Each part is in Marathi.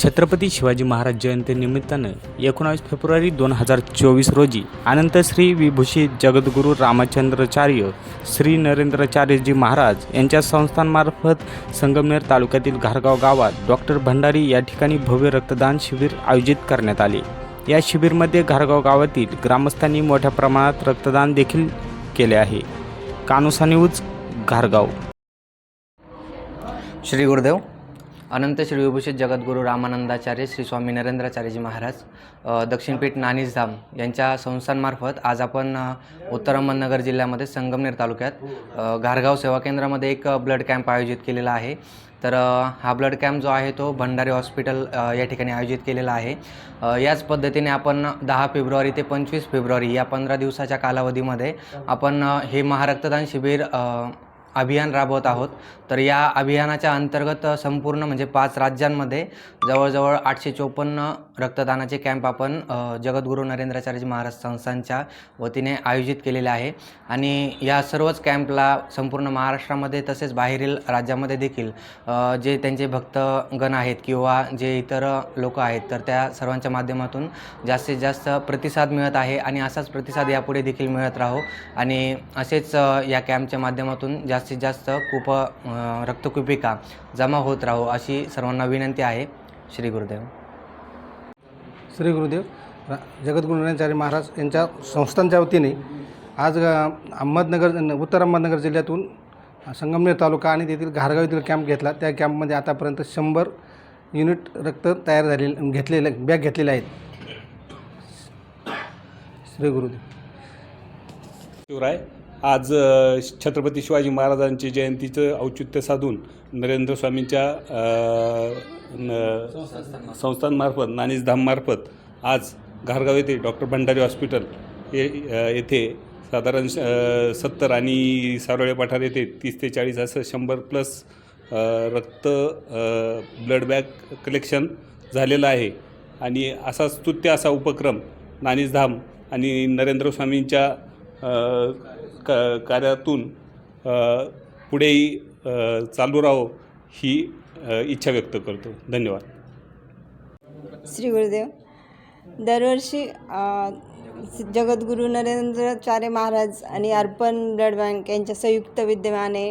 छत्रपती शिवाजी महाराज जयंतीनिमित्तानं एकोणावीस फेब्रुवारी दोन हजार चोवीस रोजी अनंत श्री विभूषित जगद्गुरू रामचंद्राचार्य श्री नरेंद्राचार्यजी महाराज यांच्या संस्थांमार्फत संगमनेर तालुक्यातील घारगाव गावात डॉक्टर भंडारी या ठिकाणी भव्य रक्तदान शिबिर आयोजित करण्यात आले. या शिबिरमध्ये घारगाव गावातील ग्रामस्थांनी मोठ्या प्रमाणात रक्तदान देखील केले आहे. कानुसा न्यूज घारगाव. श्री गुरुदेव अनंत श्री विभूषित जगद्गुरू रामानंदाचार्य श्री स्वामी नरेंद्राचार्यजी महाराज दक्षिणपीठ नानीसधाम यांच्या संस्थांमार्फत आज आपण उत्तर अहमदनगर जिल्ह्यामध्ये संगमनेर तालुक्यात घारगाव सेवा केंद्रामध्ये एक ब्लड कॅम्प आयोजित केलेला आहे. तर हा ब्लड कॅम्प जो आहे तो भंडारी हॉस्पिटल या ठिकाणी आयोजित केलेला आहे. याच पद्धतीने आपण दहा फेब्रुवारी ते पंचवीस फेब्रुवारी या पंधरा दिवसाच्या कालावधीमध्ये आपण हे महारक्तदान शिबिर अभियान राबवत आहोत. तर या अभियानाच्या अंतर्गत संपूर्ण म्हणजे पाच राज्यांमध्ये जवळजवळ आठशे चोपन्न रक्तदानाचे कॅम्प आपण जगद्गुरु जगद्गुरू महाराज संस्थांच्या वतीने आयोजित केलेले आहे. आणि या सर्वच कॅम्पला संपूर्ण महाराष्ट्रामध्ये तसेच बाहेरील राज्यामध्ये देखील जे त्यांचे भक्तगण आहेत किंवा जे इतर लोक आहेत तर त्या सर्वांच्या माध्यमातून जास्तीत जास्त प्रतिसाद मिळत आहे आणि असाच प्रतिसाद यापुढे देखील मिळत राहो. आणि असेच या कॅम्पच्या माध्यमातून जास्त जास्तीत जास्त कूप रक्तकुपिका जमा होत राहो अशी सर्वांना विनंती आहे. श्री गुरुदेव. श्री गुरुदेव जगद्गुरू नारायणाचार्य महाराज यांच्या संस्थांच्या वतीने आज अहमदनगर उत्तर अहमदनगर जिल्ह्यातून संगमनेर तालुका आणि तेथील घारगाव येथील कॅम्प घेतला. त्या कॅम्पमध्ये आतापर्यंत शंभर युनिट रक्त तयार झालेले घेतलेले बॅग घेतलेले आहेत. श्री गुरुदेव. शिवराय आज छत्रपती शिवाजी महाराजांची जयंतीचं औचित्य साधून नरेंद्र स्वामींच्या न- संस्थांमार्फत नानीसधाममार्फत आज घारगाव येथे डॉक्टर भंडारी हॉस्पिटल ये येथे साधारण सत्तर आणि सारोळे पठार येथे तीस ते चाळीस असं शंभर प्लस रक्त ब्लड बॅग कलेक्शन झालेलं आहे. आणि असा स्तुत्य असा उपक्रम नानीसधाम आणि नरेंद्र स्वामींच्या क कार्यातून पुढेही चालू राहो ही इच्छा व्यक्त करतो. धन्यवाद. श्री गुरुदेव दरवर्षी जगद्गुरु जगद्गुरू नरेंद्राचार्य महाराज आणि अर्पण ब्लड बँक यांच्या संयुक्त विद्यमाने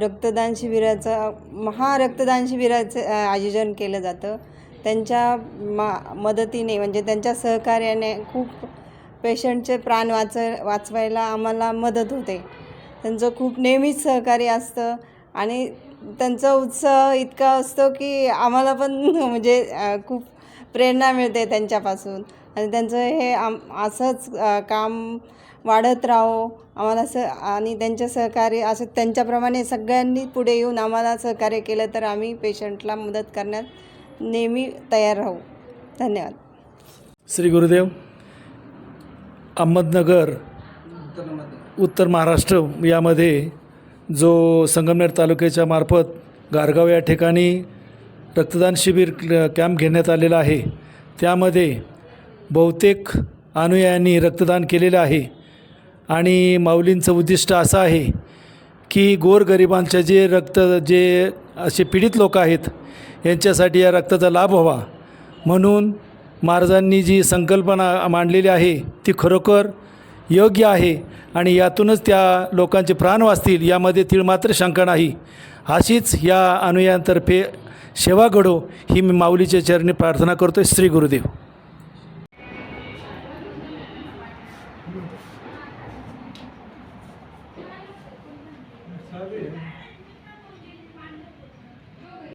रक्तदान शिबिराचं महारक्तदान शिबिराचं आयोजन केलं जातं. त्यांच्या मा मदतीने म्हणजे त्यांच्या सहकार्याने खूप पेशंटचे प्राण वाच वाचवायला आम्हाला मदत होते. त्यांचं खूप नेहमीच सहकार्य असतं आणि त्यांचा उत्साह इतका असतो की आम्हाला पण म्हणजे खूप प्रेरणा मिळते त्यांच्यापासून. आणि त्यांचं हे आम असंच काम वाढत राहो. आम्हाला स आणि त्यांचं सहकार्य असं त्यांच्याप्रमाणे सगळ्यांनी पुढे येऊन आम्हाला सहकार्य केलं तर आम्ही पेशंटला मदत करण्यात नेहमी तयार राहू. धन्यवाद. श्री गुरुदेव अहमदनगर उत्तर महाराष्ट्र यामध्ये जो संगमनेर तालुक्याच्या मार्फत गारगाव या ठिकाणी रक्तदान शिबिर कॅम्प घेण्यात आलेला आहे. त्यामध्ये बहुतेक अनुयायांनी रक्तदान केलेलं आहे. आणि माऊलींचं उद्दिष्ट असं आहे की गोरगरिबांचे जे रक्त जे असे पीडित लोक आहेत यांच्यासाठी या रक्ताचा लाभ व्हावा. म्हणून महाराजांनी जी संकल्पना मांडलेली आहे ती खरोखर योग्य आहे आणि यातूनच त्या लोकांचे प्राण वाचतील यामध्ये तीळमात्र शंका नाही. अशीच या अनुयायांतर्फे सेवा घडो ही मी माऊलीच्या चरणी प्रार्थना करतो श्री गुरुदेव.